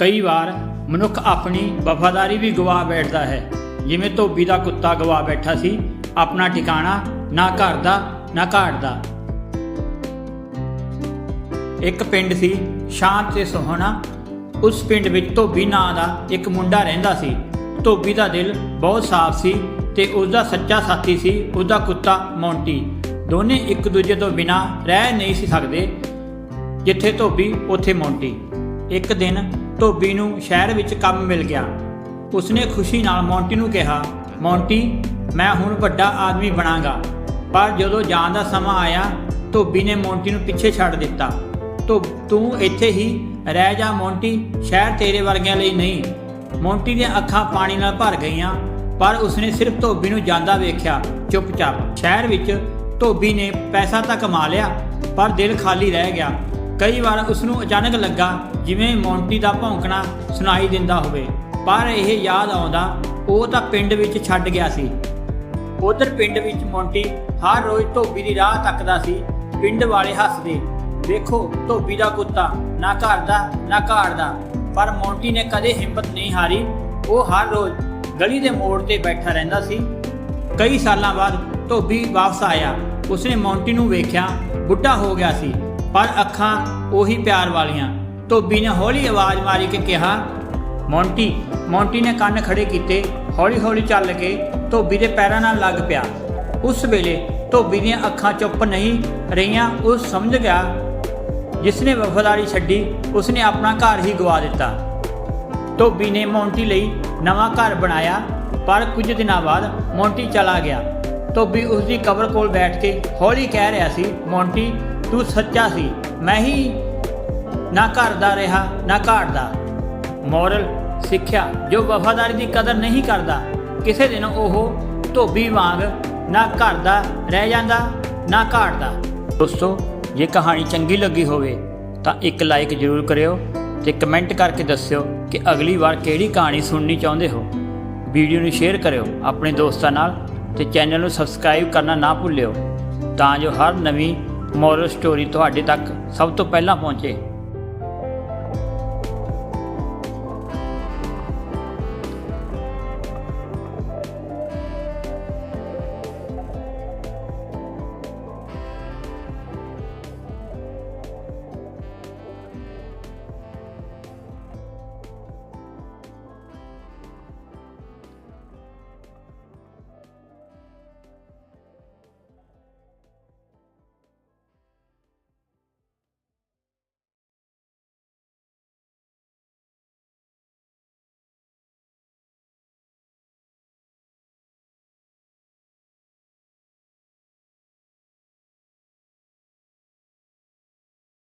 ਕਈ ਵਾਰ ਮਨੁੱਖ ਆਪਣੀ ਵਫਾਦਾਰੀ ਵੀ ਗਵਾ ਬੈਠਦਾ ਹੈ। ਜਿਵੇਂ ਧੋਬੀ ਦਾ ਕੁੱਤਾ ਗਵਾ ਬੈਠਾ ਸੀ, ਆਪਣਾ ਠਿਕਾਣਾ ਨਾ ਘਰ ਦਾ, ਨਾ ਘਾਟ ਦਾ। ਇੱਕ ਪਿੰਡ ਸੀ ਸ਼ਾਂਤ ਤੇ ਸੋਹਣਾ। ਉਸ ਪਿੰਡ ਵਿੱਚ ਧੋਬੀ ਨਾਂ ਦਾ ਇੱਕ ਮੁੰਡਾ ਰਹਿੰਦਾ ਸੀ। ਧੋਬੀ ਦਾ ਦਿਲ ਬਹੁਤ ਸਾਫ਼ ਸੀ ਤੇ ਉਸ ਦਾ ਸੱਚਾ ਸਾਥੀ ਸੀ ਉਸ ਦਾ ਕੁੱਤਾ ਮੌਂਟੀ। ਦੋਨੇ ਇੱਕ ਦੂਜੇ ਤੋਂ ਬਿਨਾਂ ਰਹਿ ਨਹੀਂ ਸੀ ਸਕਦੇ, ਜਿੱਥੇ ਧੋਬੀ, ਉੱਥੇ ਮੌਂਟੀ। ਇੱਕ ਦਿਨ ਧੋਬੀ ਨੂੰ ਸ਼ਹਿਰ ਵਿੱਚ ਕੰਮ ਮਿਲ ਗਿਆ। ਉਸਨੇ ਖੁਸ਼ੀ ਨਾਲ ਮੌਂਟੀ ਨੂੰ ਕਿਹਾ, ਮੌਂਟੀ, ਮੈਂ ਹੁਣ ਵੱਡਾ ਆਦਮੀ ਬਣਾਂਗਾ। ਪਰ ਜਦੋਂ ਜਾਣ ਦਾ ਸਮਾਂ ਆਇਆ, ਧੋਬੀ ਨੇ ਮੌਂਟੀ ਨੂੰ ਪਿੱਛੇ ਛੱਡ ਦਿੱਤਾ। ਤੋ ਤੂੰ ਇੱਥੇ ਹੀ ਰਹਿ ਜਾ ਮੌਂਟੀ, ਸ਼ਹਿਰ ਤੇਰੇ ਵਰਗਿਆਂ ਲਈ ਨਹੀਂ। ਮੌਂਟੀ ਦੀਆਂ ਅੱਖਾਂ ਪਾਣੀ ਨਾਲ ਭਰ ਗਈਆਂ, ਪਰ ਉਸਨੇ ਸਿਰਫ ਧੋਬੀ ਨੂੰ ਜਾਂਦਾ ਵੇਖਿਆ, ਚੁੱਪਚਾਪ। ਸ਼ਹਿਰ ਵਿੱਚ ਧੋਬੀ ਨੇ ਪੈਸਾ ਤਾਂ ਕਮਾ ਲਿਆ, ਪਰ ਦਿਲ ਖਾਲੀ ਰਹਿ ਗਿਆ। ਕਈ ਵਾਰ ਉਸ ਨੂੰ ਅਚਾਨਕ ਲੱਗਾ ਜਿਵੇਂ ਮੌਂਟੀ ਦਾ ਭੌਂਕਣਾ ਸੁਣਾਈ ਦਿੰਦਾ ਹੋਵੇ। ਪਰ ਇਹ ਯਾਦ ਆਉਂਦਾ, ਉਹ ਤਾਂ ਪਿੰਡ ਵਿੱਚ ਛੱਡ ਗਿਆ ਸੀ। ਉਧਰ ਪਿੰਡ ਵਿੱਚ ਮੌਂਟੀ ਹਰ ਰੋਜ਼ ਧੋਬੀ ਦੀ ਰਾਹ ਤੱਕਦਾ ਸੀ। ਪਿੰਡ ਵਾਲੇ ਹੱਸਦੇ, ਵੇਖੋ, ਧੋਬੀ ਦਾ ਕੁੱਤਾ, ਨਾ ਘਰ ਦਾ, ਨਾ ਘਾੜ ਦਾ। ਪਰ ਮੌਂਟੀ ਨੇ ਕਦੇ ਹਿੰਮਤ ਨਹੀਂ ਹਾਰੀ। ਉਹ ਹਰ ਰੋਜ਼ ਗਲੀ ਦੇ ਮੋੜ ਤੇ ਬੈਠਾ ਰਹਿੰਦਾ ਸੀ। ਕਈ ਸਾਲਾਂ ਬਾਅਦ ਧੋਬੀ ਵਾਪਸ ਆਇਆ। ਉਸਨੇ ਮੌਂਟੀ ਨੂੰ ਵੇਖਿਆ, ਬੁੱਢਾ ਹੋ ਗਿਆ ਸੀ। ਪਰ ਅੱਖਾਂ ਉਹੀ ਪਿਆਰ ਵਾਲੀਆਂ। ਧੋਬੀ ਨੇ ਹੌਲੀ ਆਵਾਜ਼ ਮਾਰੀ ਕੇ ਕਿਹਾ, ਮੌਂਟੀ ਮੌਂਟੀ ਨੇ ਕੰਨ ਖੜੇ ਕੀਤੇ, ਹੌਲੀ-ਹੌਲੀ ਚੱਲ ਕੇ ਧੋਬੀ ਦੇ ਪੈਰਾਂ ਨਾਲ ਲੱਗ ਪਿਆ। ਉਸ ਵੇਲੇ ਧੋਬੀ ਦੀਆਂ ਅੱਖਾਂ ਚੁੱਪ ਨਹੀਂ ਰਹੀਆਂ, ਉਹ ਸਮਝ ਗਿਆ। ਜਿਸਨੇ ਵਫਾਦਾਰੀ ਛੱਡੀ ਉਸਨੇ ਆਪਣਾ ਘਰ ਹੀ ਗਵਾ ਦਿੱਤਾ। ਧੋਬੀ ਨੇ ਮੌਂਟੀ ਲਈ ਨਵਾਂ ਘਰ ਬਣਾਇਆ, ਪਰ ਕੁਝ ਦਿਨਾਂ ਬਾਅਦ ਮੌਂਟੀ ਚਲਾ ਗਿਆ। ਧੋਬੀ ਉਸ ਦੀ ਕਬਰ ਕੋਲ ਬੈਠ ਕੇ ਹੌਲੀ ਕਹਿ ਰਿਹਾ ਸੀ, ਮੌਂਟੀ ਤੂੰ ਸੱਚਾ ਸੀ। ਮੈਂ ਹੀ ਨਾ ਘਰ ਦਾ ਰਿਹਾ, ਨਾ ਘਾਟਦਾ ਮੋਰਲ ਸਿੱਖਿਆ ਜੋ ਵਫਾਦਾਰੀ ਦੀ ਕਦਰ ਨਹੀਂ ਕਰਦਾ, ਕਿਸੇ ਦਿਨ ਉਹ ਧੋਬੀ ਵਾਂਗ ਨਾ ਘਰ ਦਾ ਰਹਿ ਜਾਂਦਾ, ਨਾ ਘਾਟ ਦਾ ਦੋਸਤੋ, ਜੇ ਕਹਾਣੀ ਚੰਗੀ ਲੱਗੀ ਹੋਵੇ, ਤਾਂ ਇੱਕ ਲਾਈਕ ਜ਼ਰੂਰ ਕਰਿਓ ਤੇ ਕਮੈਂਟ ਕਰਕੇ ਦੱਸਿਓ ਕਿ ਅਗਲੀ ਵਾਰ ਕਿਹੜੀ ਕਹਾਣੀ ਸੁਣਨੀ ਚਾਹੁੰਦੇ ਹੋ। ਵੀਡੀਓ ਨੂੰ ਸ਼ੇਅਰ ਕਰਿਓ ਆਪਣੇ ਦੋਸਤਾਂ ਨਾਲ ਤੇ ਚੈਨਲ ਨੂੰ ਸਬਸਕ੍ਰਾਈਬ ਕਰਨਾ ਨਾ ਭੁੱਲਿਓ, ਤਾਂ ਜੋ ਹਰ ਨਵੀਂ ਮੋਰਲ ਸਟੋਰੀ ਤੁਹਾਡੇ ਤੱਕ ਸਭ ਤੋਂ ਪਹਿਲਾਂ ਪਹੁੰਚੇ।